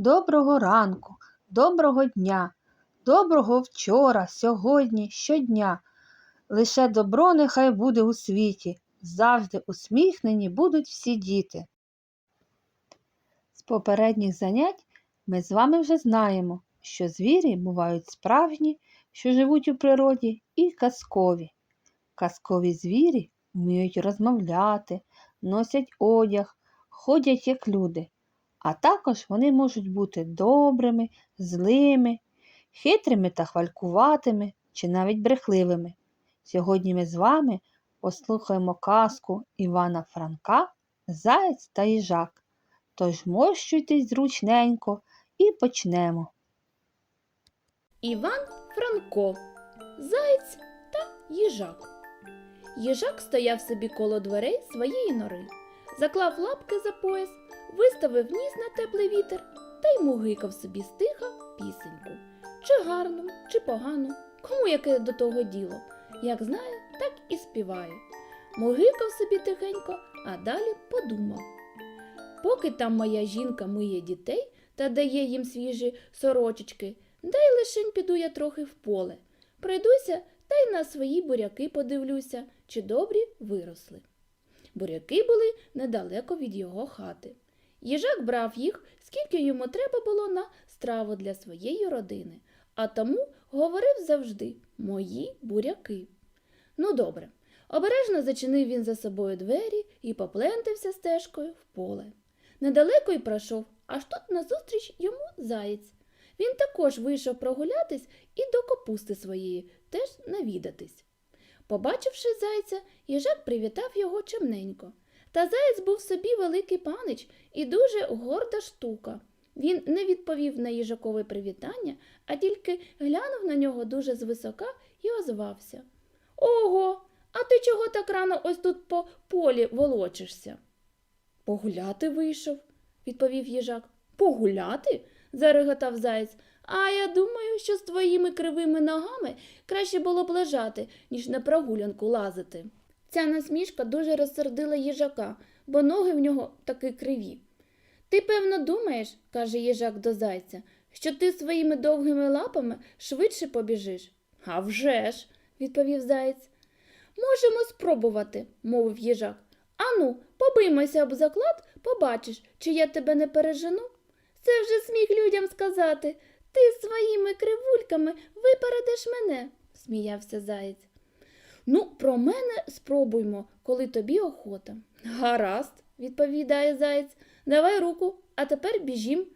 Доброго ранку, доброго дня, доброго вчора, сьогодні, щодня. Лише добро нехай буде у світі, завжди усміхнені будуть всі діти. З попередніх занять ми з вами вже знаємо, що звірі бувають справжні, що живуть у природі, і казкові. Казкові звірі вміють розмовляти, носять одяг, ходять як люди, а також вони можуть бути добрими, злими, хитрими та хвалькуватими чи навіть брехливими. Сьогодні ми з вами послухаємо казку Івана Франка Заєць та їжак. Тож мощуйтесь зручненько і почнемо. Іван Франко, Заєць та їжак. Їжак стояв собі коло дверей своєї нори, заклав лапки за пояс, виставив ніс на теплий вітер та й мугикав собі стиха пісеньку. Чи гарну, чи погану, кому яке до того діло. Як знає, так і співає. Мугикав собі тихенько, а далі подумав. Поки там моя жінка миє дітей та дає їм свіжі сорочечки, дай лишень піду я трохи в поле. Пройдуся та й на свої буряки подивлюся, чи добрі виросли. Буряки були недалеко від його хати. Їжак брав їх, скільки йому треба було на страву для своєї родини, а тому говорив завжди мої буряки. Ну, добре. Обережно зачинив він за собою двері і поплентався стежкою в поле. Недалеко й пройшов, аж тут назустріч йому заєць. Він також вийшов прогулятись і до капусти своєї теж навідатись. Побачивши зайця, їжак привітав його чемненько. Та заєць був собі великий панич і дуже горда штука. Він не відповів на їжакове привітання, а тільки глянув на нього дуже звисока і озвався. Ого, а ти чого так рано ось тут по полі волочишся? Погуляти вийшов, відповів їжак. Погуляти? зареготав заєць. А я думаю, що з твоїми кривими ногами краще було б лежати, ніж на прогулянку лазити. Ця насмішка дуже розсердила їжака, бо ноги в нього таки криві. Ти, певно, думаєш, каже їжак до зайця, що ти своїми довгими лапами швидше побіжиш. «А вже ж», – відповів заєць. Можемо спробувати, мовив їжак. Ану, побиймося об заклад, побачиш, чи я тебе не пережену. Це вже сміх людям сказати. Ти своїми кривульками випередиш мене, сміявся заєць. Ну, про мене спробуймо, коли тобі охота. Гаразд, відповідає заєць. Давай руку, а тепер біжім.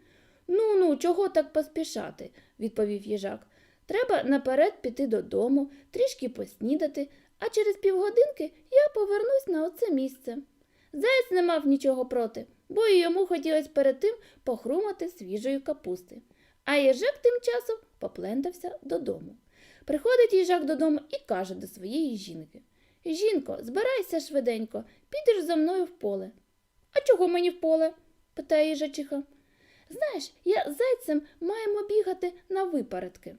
Ну ну, чого так поспішати, відповів їжак. Треба наперед піти додому, трішки поснідати, а через півгодинки я повернусь на оце місце. Заєць не мав нічого проти, бо і йому хотілося перед тим похрумати свіжої капусти. А їжак тим часом поплентався додому. Приходить їжак додому і каже до своєї жінки Жінко, збирайся швиденько, підеш за мною в поле. А чого мені в поле? питає їжачиха. Знаєш, я з зайцем маємо бігати на випередки.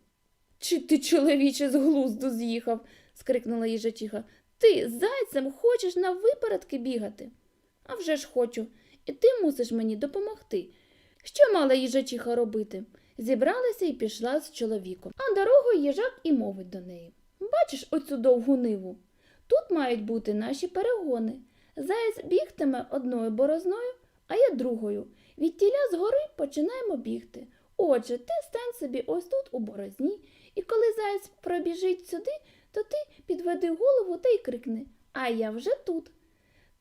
Чи ти, чоловіче, з глузду з'їхав? скрикнула їжачиха. Ти з зайцем хочеш на випередки бігати? А вже ж хочу, і ти мусиш мені допомогти. Що мала їжачиха робити? Зібралася і пішла з чоловіком, а дорогою їжак і мовить до неї. Бачиш оцю довгу ниву? Тут мають бути наші перегони. Заєць бігтиме одною борозною, а я другою. Від тіля згори починаємо бігти. Отже, ти стань собі ось тут у борозні, і коли заєць пробіжить сюди, то ти підведи голову та й крикни А я вже тут.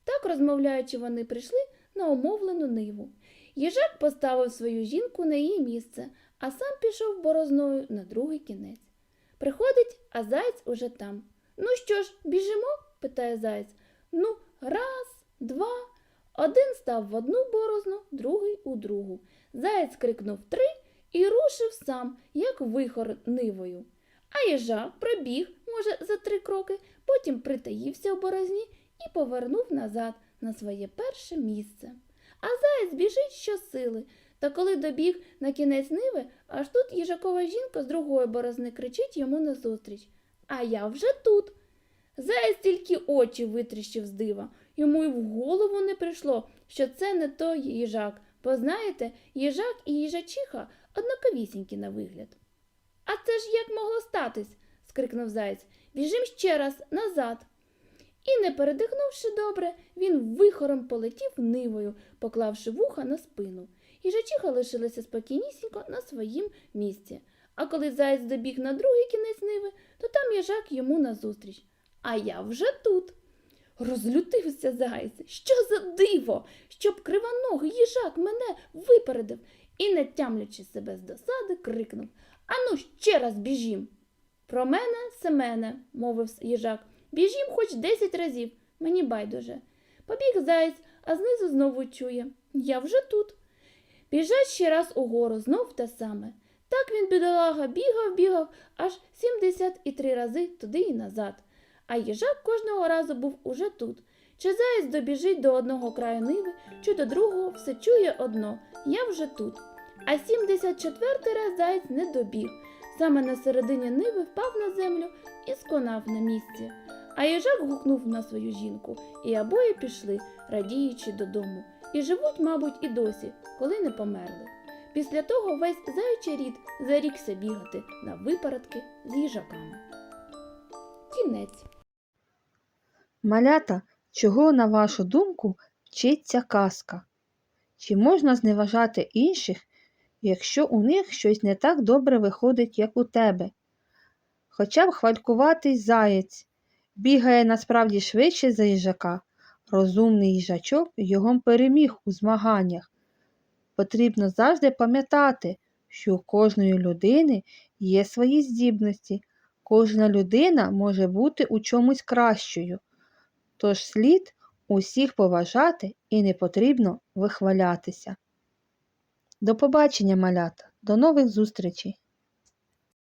Так, розмовляючи, вони прийшли на умовлену ниву. Їжак поставив свою жінку на її місце, а сам пішов борозною на другий кінець. Приходить, а заєць уже там. Ну що ж, біжимо? питає заєць. Ну, раз, два. Один став в одну борозну, другий у другу. Заєць крикнув три і рушив сам, як вихор нивою. А їжак пробіг, може, за три кроки, потім притаївся у борозні і повернув назад на своє перше місце. А заєць біжить щосили. Та коли добіг на кінець ниви, аж тут їжакова жінка з другої борозни кричить йому назустріч. А я вже тут. Заєць тільки очі витріщив з дива. Йому й в голову не прийшло, що це не той їжак, Познаєте, їжак і їжачиха однаковісінькі на вигляд. А це ж як могло статись? скрикнув заєць. Біжим ще раз назад. І, не передихнувши добре, він вихором полетів нивою, поклавши вуха на спину. Їжачиха лишилася спокійнісінько на своїм місці. А коли заєць добіг на другий кінець ниви, то там їжак йому назустріч. А я вже тут. Розлютився заєць. Що за диво, щоб кривоногий їжак мене випередив і, не тямлячи себе з досади, крикнув Ану, ще раз біжім. Про мене, Семене, мовив їжак, біжім хоч десять разів, мені байдуже. Побіг заєць, а знизу знову чує Я вже тут. Біжать ще раз угору, знов те саме. Так він, бідолага, бігав, бігав аж 73 рази туди і назад. А їжак кожного разу був уже тут. Чи заєць добіжить до одного краю ниви, чи до другого все чує одно я вже тут. А 74-й раз заєць не добіг. Саме на середині ниви впав на землю і сконав на місці. А їжак гукнув на свою жінку, і обоє пішли, радіючи додому, і живуть, мабуть, і досі, коли не померли. Після того весь заячий рід зарікся бігати на випередки з їжаками. Кінець. Малята, чого, на вашу думку, вчиться казка? Чи можна зневажати інших, якщо у них щось не так добре виходить, як у тебе? Хоча б хвалькуватий заєць бігає насправді швидше за їжака. Розумний їжачок його переміг у змаганнях. Потрібно завжди пам'ятати, що у кожної людини є свої здібності. Кожна людина може бути у чомусь кращою. Тож слід усіх поважати і не потрібно вихвалятися. До побачення, малята, до нових зустрічей!